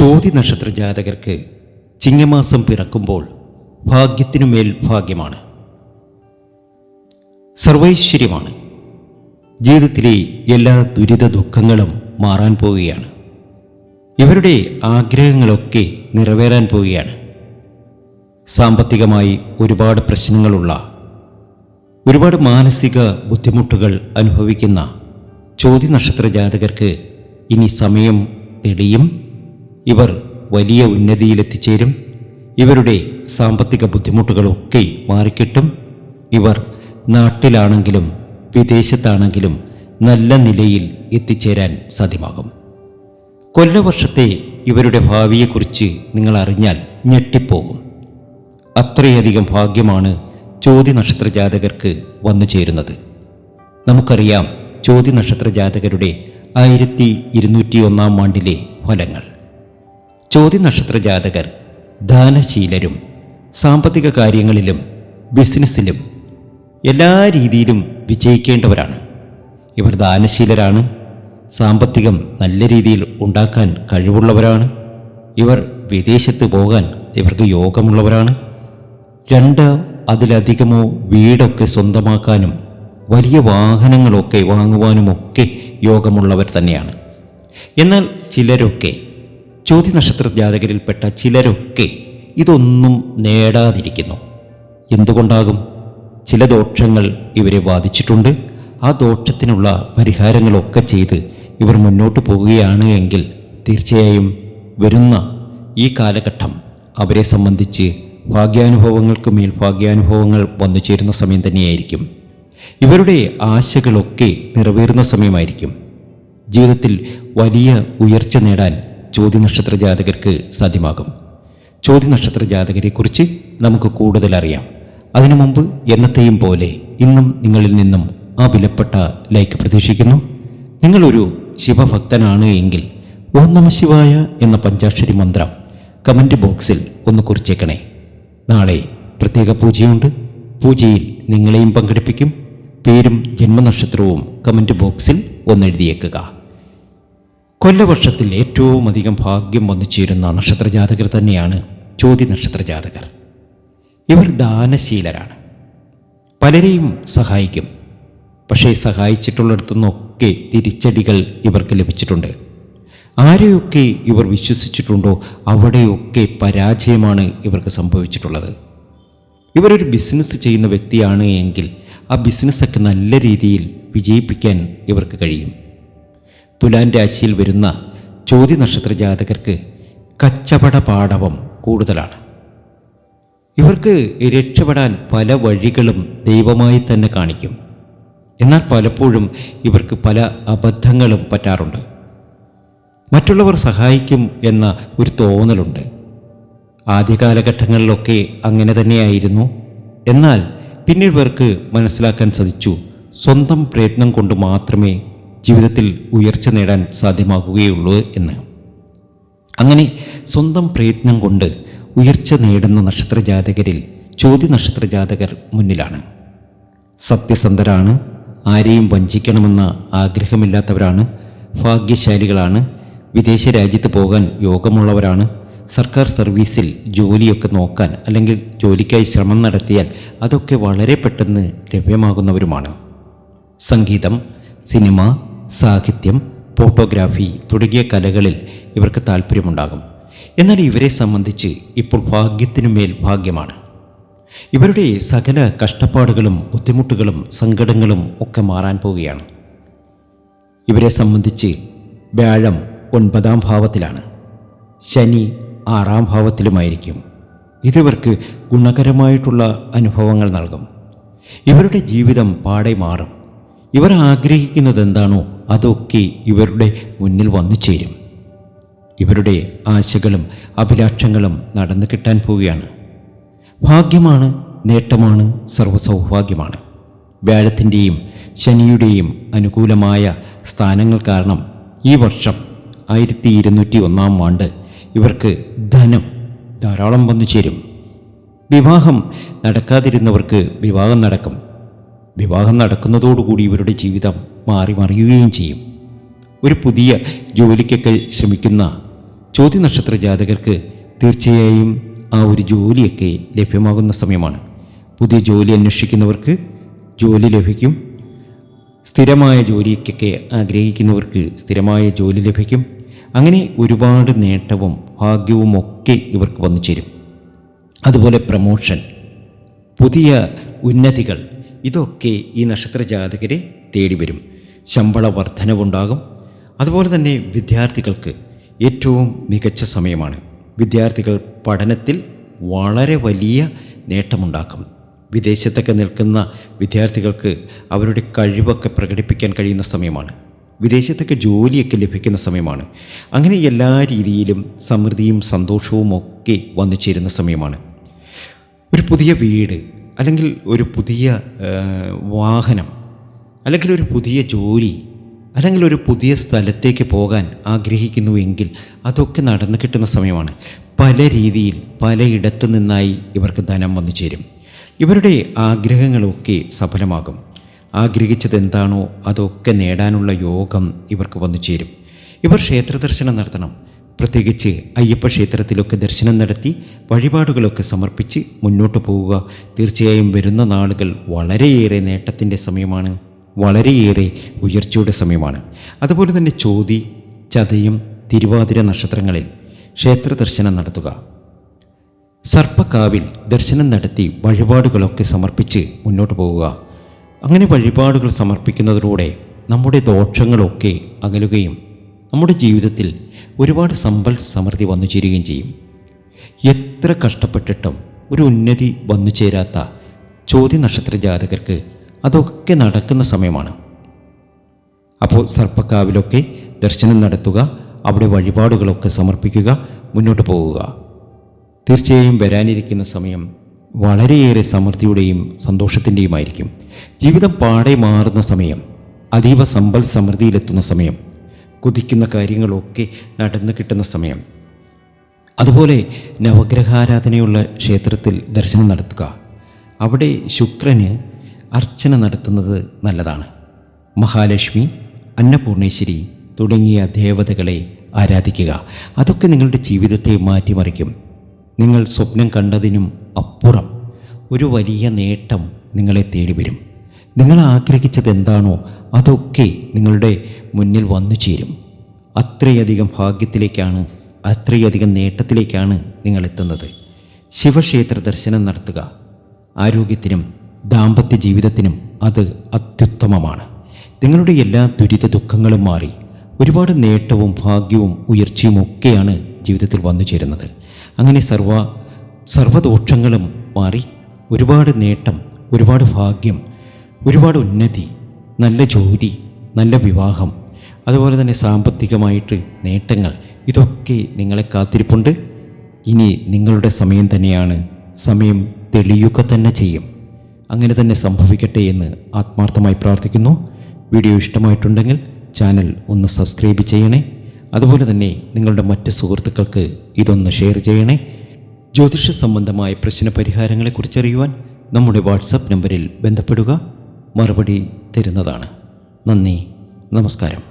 ചോതി നക്ഷത്ര ജാതകർക്ക് ചിങ്ങമാസം പിറക്കുമ്പോൾ ഭാഗ്യത്തിനുമേൽ ഭാഗ്യമാണ്. സർവൈശ്വര്യമാണ്. ജീവിതത്തിലെ എല്ലാ ദുരിത ദുഃഖങ്ങളും മാറാൻ പോവുകയാണ്. ഇവരുടെ ആഗ്രഹങ്ങളൊക്കെ നിറവേറാൻ പോവുകയാണ്. സാമ്പത്തികമായി ഒരുപാട് പ്രശ്നങ്ങളുള്ള ഒരുപാട് മാനസിക ബുദ്ധിമുട്ടുകൾ അനുഭവിക്കുന്ന ചോതി നക്ഷത്ര ജാതകർക്ക് ഇനി സമയം തെളിയും. ഇവർ വലിയ ഉന്നതിയിലെത്തിച്ചേരും. ഇവരുടെ സാമ്പത്തിക ബുദ്ധിമുട്ടുകളൊക്കെ മാറിക്കിട്ടും. ഇവർ നാട്ടിലാണെങ്കിലും വിദേശത്താണെങ്കിലും നല്ല നിലയിൽ എത്തിച്ചേരാൻ സാധ്യമാകും. കൊല്ലവർഷത്തെ ഇവരുടെ ഭാവിയെക്കുറിച്ച് നിങ്ങൾ അറിഞ്ഞാൽ ഞെട്ടിപ്പോകും. അത്രയധികം ഭാഗ്യമാണ് ചോതി നക്ഷത്ര ജാതകർക്ക് വന്നു ചേരുന്നത്. നമുക്കറിയാം ചോതി നക്ഷത്ര ജാതകരുടെ ആയിരത്തി ഇരുന്നൂറ്റി ഒന്നാം ആണ്ടിലെ ഫലങ്ങൾ. ചോതി നക്ഷത്ര ജാതകർ ദാനശീലരും സാമ്പത്തിക കാര്യങ്ങളിലും ബിസിനസ്സിലും എല്ലാ രീതിയിലും വിജയിക്കേണ്ടവരാണ്. ഇവർ ദാനശീലരാണ് സാമ്പത്തികം നല്ല രീതിയിൽ ഉണ്ടാക്കാൻ കഴിവുള്ളവരാണ് ഇവർ വിദേശത്ത് പോകാൻ ഇവർക്ക് യോഗമുള്ളവരാണ് രണ്ട് അതിലധികമോ വീടൊക്കെ സ്വന്തമാക്കാനും വലിയ വാഹനങ്ങളൊക്കെ വാങ്ങുവാനുമൊക്കെ യോഗമുള്ളവർ തന്നെയാണ്. എന്നാൽ ചിലരൊക്കെ ചോദ്യ നക്ഷത്ര ജാതകരിൽപ്പെട്ട ചിലരൊക്കെ ഇതൊന്നും നേടാതിരിക്കുന്നു. എന്തുകൊണ്ടാകും? ചില ദോഷങ്ങൾ ഇവരെ ബാധിച്ചിട്ടുണ്ട്. ആ ദോഷത്തിനുള്ള പരിഹാരങ്ങളൊക്കെ ചെയ്ത് ഇവർ മുന്നോട്ട് പോവുകയാണ് എങ്കിൽ തീർച്ചയായും വരുന്ന ഈ കാലഘട്ടം അവരെ സംബന്ധിച്ച് ഭാഗ്യാനുഭവങ്ങൾക്ക് മേൽ ഭാഗ്യാനുഭവങ്ങൾ വന്നു ചേരുന്ന സമയം തന്നെയായിരിക്കും. ഇവരുടെ ആശകളൊക്കെ നിറവേറുന്ന സമയമായിരിക്കും. ജീവിതത്തിൽ വലിയ ഉയർച്ച നേടാൻ ചോദ്യ നക്ഷത്ര ജാതകർക്ക് സാധ്യമാകും. ചോദ്യനക്ഷത്ര ജാതകരെക്കുറിച്ച് നമുക്ക് കൂടുതൽ അറിയാം അതിനു മുമ്പ് എന്നത്തെയും പോലെ ഇന്നും നിങ്ങളിൽ നിന്നും ആ വിലപ്പെട്ട ലൈക്ക് പ്രതീക്ഷിക്കുന്നു. നിങ്ങളൊരു ശിവഭക്തനാണ് എങ്കിൽ ഓം നമ ശിവായ എന്ന പഞ്ചാക്ഷരി മന്ത്രം കമന്റ് ബോക്സിൽ ഒന്ന് കുറിച്ചേക്കണേ. നാളെ പ്രത്യേക പൂജയുണ്ട്. പൂജയിൽ നിങ്ങളെയും പങ്കെടുപ്പിക്കും. പേരും ജന്മനക്ഷത്രവും കമന്റ് ബോക്സിൽ ഒന്നെഴുതിയേക്കുക കൊല്ലവർഷത്തിൽ ഏറ്റവും അധികം ഭാഗ്യം വന്നു ചേരുന്ന നക്ഷത്രജാതകർ തന്നെയാണ് ചോതി നക്ഷത്രജാതകർ ഇവർ ദാനശീലരാണ്. പലരെയും സഹായിക്കും. പക്ഷേ സഹായിച്ചിട്ടുള്ളിടത്തുനിന്നൊക്കെ തിരിച്ചടികൾ ഇവർക്ക് ലഭിച്ചിട്ടുണ്ട്. ആരെയൊക്കെ ഇവർ വിശ്വസിച്ചിട്ടുണ്ടോ അവിടെയൊക്കെ പരാജയമാണ് ഇവർക്ക് സംഭവിച്ചിട്ടുള്ളത്. ഇവരൊരു ബിസിനസ് ചെയ്യുന്ന വ്യക്തിയാണ് എങ്കിൽ ആ ബിസിനസ്സൊക്കെ നല്ല രീതിയിൽ വിജയിപ്പിക്കാൻ ഇവർക്ക് കഴിയും. തുലാൻ രാശിയിൽ വരുന്ന ചോദ്യ നക്ഷത്ര ജാതകർക്ക് കച്ചവട പാടവം കൂടുതലാണ്. ഇവർക്ക് രക്ഷപ്പെടാൻ പല വഴികളും ദൈവമായി തന്നെ കാണിക്കും. എന്നാൽ പലപ്പോഴും ഇവർക്ക് പല അബദ്ധങ്ങളും പറ്റാറുണ്ട്. മറ്റുള്ളവർ സഹായിക്കും എന്ന ഒരു തോന്നലുണ്ട്. ആദ്യ കാലഘട്ടങ്ങളിലൊക്കെ അങ്ങനെ തന്നെയായിരുന്നു. എന്നാൽ പിന്നീട് ഇവർക്ക് മനസ്സിലാക്കാൻ സാധിച്ചു. സ്വന്തം പ്രയത്നം കൊണ്ട് മാത്രമേ ജീവിതത്തിൽ ഉയർച്ച നേടാൻ സാധ്യമാകുകയുള്ളൂ എന്ന്. അങ്ങനെ സ്വന്തം പ്രയത്നം കൊണ്ട് ഉയർച്ച നേടുന്ന നക്ഷത്രജാതകരിൽ ചോദ്യ നക്ഷത്രജാതകർ മുന്നിലാണ്. സത്യസന്ധരാണ് ആരെയും വഞ്ചിക്കണമെന്ന ആഗ്രഹമില്ലാത്തവരാണ് ഭാഗ്യശാലികളാണ് വിദേശ രാജ്യത്ത് പോകാൻ യോഗമുള്ളവരാണ് സർക്കാർ സർവീസിൽ ജോലിയൊക്കെ നോക്കാൻ അല്ലെങ്കിൽ ജോലിക്കായി ശ്രമം നടത്തിയാൽ അതൊക്കെ വളരെ പെട്ടെന്ന് ലഭ്യമാകുന്നവരുമാണ്. സംഗീതം സിനിമ സാഹിത്യം ഫോട്ടോഗ്രാഫി തുടങ്ങിയ കലകളിൽ ഇവർക്ക് താല്പര്യമുണ്ടാകും എന്നാൽ ഇവരെ സംബന്ധിച്ച് ഇപ്പോൾ ഭാഗ്യത്തിനു മേൽ ഭാഗ്യമാണ്. ഇവരുടെ സകല കഷ്ടപ്പാടുകളും ബുദ്ധിമുട്ടുകളും സങ്കടങ്ങളും ഒക്കെ മാറാൻ പോവുകയാണ്. ഇവരെ സംബന്ധിച്ച് വ്യാഴം ഒൻപതാം ഭാവത്തിലാണ്. ശനി ആറാം ഭാവത്തിലുമായിരിക്കും. ഇതിവർക്ക് ഗുണകരമായിട്ടുള്ള അനുഭവങ്ങൾ നൽകും. ഇവരുടെ ജീവിതം പാടെ മാറും. ഇവർ ആഗ്രഹിക്കുന്നത് എന്താണോ അതൊക്കെ ഇവരുടെ മുന്നിൽ വന്നു ചേരും. ഇവരുടെ ആശകളും അഭിലാഷങ്ങളും നടന്നു കിട്ടാൻ പോവുകയാണ്. ഭാഗ്യമാണ് നേട്ടമാണ് സർവസൗഭാഗ്യമാണ് വ്യാഴത്തിന്റെയും ശനിയുടെയും അനുകൂലമായ സ്ഥാനങ്ങൾ കാരണം ഈ വർഷം ആയിരത്തി ഇരുന്നൂറ്റി ഒന്നാം ആണ്ട് ഇവർക്ക് ധനം ധാരാളം വന്നു ചേരും. വിവാഹം നടക്കാതിരുന്നവർക്ക് വിവാഹം നടക്കും. വിവാഹം നടക്കുന്നതോടുകൂടി ഇവരുടെ ജീവിതം മാറി മറിയുകയും ചെയ്യും. ഒരു പുതിയ ജോലിക്കൊക്കെ ശ്രമിക്കുന്ന ചോദ്യ നക്ഷത്ര ജാതകർക്ക് തീർച്ചയായും ആ ഒരു ജോലിയൊക്കെ ലഭ്യമാകുന്ന സമയമാണ്. പുതിയ ജോലി അന്വേഷിക്കുന്നവർക്ക് ജോലി ലഭിക്കും. സ്ഥിരമായ ജോലിക്കൊക്കെ ആഗ്രഹിക്കുന്നവർക്ക് സ്ഥിരമായ ജോലി ലഭിക്കും. അങ്ങനെ ഒരുപാട് നേട്ടവും ഭാഗ്യവും ഒക്കെ ഇവർക്ക് വന്നു ചേരും അതുപോലെ പ്രമോഷൻ പുതിയ ഉന്നതികൾ ഇതൊക്കെ ഈ നക്ഷത്ര ജാതകരെ തേടി വരും ശമ്പള വർധനവുണ്ടാകും. അതുപോലെ തന്നെ വിദ്യാർത്ഥികൾക്ക് ഏറ്റവും മികച്ച സമയമാണ്. വിദ്യാർത്ഥികൾ പഠനത്തിൽ വളരെ വലിയ നേട്ടമുണ്ടാക്കും. വിദേശത്തൊക്കെ നിൽക്കുന്ന വിദ്യാർത്ഥികൾക്ക് അവരുടെ കഴിവൊക്കെ പ്രകടിപ്പിക്കാൻ കഴിയുന്ന സമയമാണ്. വിദേശത്തൊക്കെ ജോലിയൊക്കെ ലഭിക്കുന്ന സമയമാണ്. അങ്ങനെ എല്ലാ രീതിയിലും സമൃദ്ധിയും സന്തോഷവും ഒക്കെ വന്നു ചേരുന്ന സമയമാണ്. ഒരു പുതിയ വീട് അല്ലെങ്കിൽ ഒരു പുതിയ വാഹനം അല്ലെങ്കിൽ ഒരു പുതിയ ജോലി അല്ലെങ്കിൽ ഒരു പുതിയ സ്ഥലത്തേക്ക് പോകാൻ ആഗ്രഹിക്കുന്നുവെങ്കിൽ അതൊക്കെ നടന്നു കിട്ടുന്ന സമയമാണ്. പല രീതിയിൽ പലയിടത്തു നിന്നായി ഇവർക്ക് ധനം വന്നു ചേരും. ഇവരുടെ ആഗ്രഹങ്ങളൊക്കെ സഫലമാകും. ആഗ്രഹിച്ചത് എന്താണോ അതൊക്കെ നേടാനുള്ള യോഗം ഇവർക്ക് വന്നു ചേരും. ഇവർ ക്ഷേത്രദർശനം നടത്തണം. പ്രത്യേകിച്ച് അയ്യപ്പ ക്ഷേത്രത്തിലൊക്കെ ദർശനം നടത്തി വഴിപാടുകളൊക്കെ സമർപ്പിച്ച് മുന്നോട്ട് പോവുക. തീർച്ചയായും വരുന്ന നാളുകൾ വളരെയേറെ നേട്ടത്തിന്റെ സമയമാണ്. വളരെയേറെ ഉയർച്ചയുടെ സമയമാണ്. അതുപോലെ തന്നെ ചോതി ചതയും തിരുവാതിര നക്ഷത്രങ്ങളിൽ ക്ഷേത്ര ദർശനം നടത്തുക. സർപ്പക്കാവിൽ ദർശനം നടത്തി വഴിപാടുകളൊക്കെ സമർപ്പിച്ച് മുന്നോട്ട് പോവുക. അങ്ങനെ വഴിപാടുകൾ സമർപ്പിക്കുന്നതിലൂടെ നമ്മുടെ ദോഷങ്ങളൊക്കെ അകലുകയും നമ്മുടെ ജീവിതത്തിൽ ഒരുപാട് സമ്പൽ സമൃദ്ധി വന്നു ചേരുകയും ചെയ്യും. എത്ര കഷ്ടപ്പെട്ടിട്ടും ഒരു ഉന്നതി വന്നു ചേരാത്ത ചോദ്യ നക്ഷത്ര ജാതകർക്ക് അതൊക്കെ നടക്കുന്ന സമയമാണ്. അപ്പോൾ സർപ്പക്കാവിലൊക്കെ ദർശനം നടത്തുക അവിടെ വഴിപാടുകളൊക്കെ സമർപ്പിക്കുക മുന്നോട്ട് പോവുക തീർച്ചയായും വരാനിരിക്കുന്ന സമയം വളരെയേറെ സമൃദ്ധിയുടെയും സന്തോഷത്തിന്റെയുമായിരിക്കും. ജീവിതം പാടെ മാറുന്ന സമയം അതീവ സമ്പൽ സമൃദ്ധിയിലെത്തുന്ന സമയം. കുതിക്കുന്ന കാര്യങ്ങളൊക്കെ നടന്നു കിട്ടുന്ന സമയം. അതുപോലെ നവഗ്രഹാരാധനയുള്ള ക്ഷേത്രത്തിൽ ദർശനം നടത്തുക. അവിടെ ശുക്രന് അർച്ചന നടത്തുന്നത് നല്ലതാണ്. മഹാലക്ഷ്മി അന്നപൂർണേശ്വരി തുടങ്ങിയ ദേവതകളെ ആരാധിക്കുക. അതൊക്കെ നിങ്ങളുടെ ജീവിതത്തെ മാറ്റിമറിക്കും. നിങ്ങൾ സ്വപ്നം കണ്ടതിനും അപ്പുറം ഒരു വലിയ നേട്ടം നിങ്ങളെ തേടി വരും നിങ്ങൾ ആഗ്രഹിച്ചത് എന്താണോ അതൊക്കെ നിങ്ങളുടെ മുന്നിൽ വന്നു ചേരും. അത്രയധികം ഭാഗ്യത്തിലേക്കാണ് അത്രയധികം നേട്ടത്തിലേക്കാണ് നിങ്ങൾ എത്തുന്നത്. ശിവക്ഷേത്ര ദർശനം നടത്തുക. ആരോഗ്യത്തിനും ദാമ്പത്യ ജീവിതത്തിനും അത് അത്യുത്തമമാണ്. നിങ്ങളുടെ എല്ലാ ദുരിത ദുഃഖങ്ങളും മാറി ഒരുപാട് നേട്ടവും ഭാഗ്യവും ഉയർച്ചയും ഒക്കെയാണ് ജീവിതത്തിൽ വന്നു ചേരുന്നത്. അങ്ങനെ സർവ സർവദോഷങ്ങളും മാറി ഒരുപാട് നേട്ടം ഒരുപാട് ഭാഗ്യം ഒരുപാട് ഉന്നതി നല്ല ജോലി നല്ല വിവാഹം അതുപോലെ തന്നെ സാമ്പത്തികമായിട്ട് നേട്ടങ്ങൾ ഇതൊക്കെ നിങ്ങളെ കാത്തിരിപ്പുണ്ട്. ഇനി നിങ്ങളുടെ സമയം തന്നെയാണ്. സമയം തെളിയുക തന്നെ ചെയ്യും. അങ്ങനെ തന്നെ സംഭവിക്കട്ടെ എന്ന് ആത്മാർത്ഥമായി പ്രാർത്ഥിക്കുന്നു. വീഡിയോ ഇഷ്ടമായിട്ടുണ്ടെങ്കിൽ ചാനൽ ഒന്ന് സബ്സ്ക്രൈബ് ചെയ്യണേ. അതുപോലെ തന്നെ നിങ്ങളുടെ മറ്റ് സുഹൃത്തുക്കൾക്ക് ഇതൊന്ന് ഷെയർ ചെയ്യണേ. ജ്യോതിഷ സംബന്ധമായ പ്രശ്ന പരിഹാരങ്ങളെക്കുറിച്ചറിയുവാൻ നമ്മുടെ വാട്സപ്പ് നമ്പറിൽ ബന്ധപ്പെടുക. മറുപടി തരുന്നതാണ്. നന്ദി നമസ്കാരം.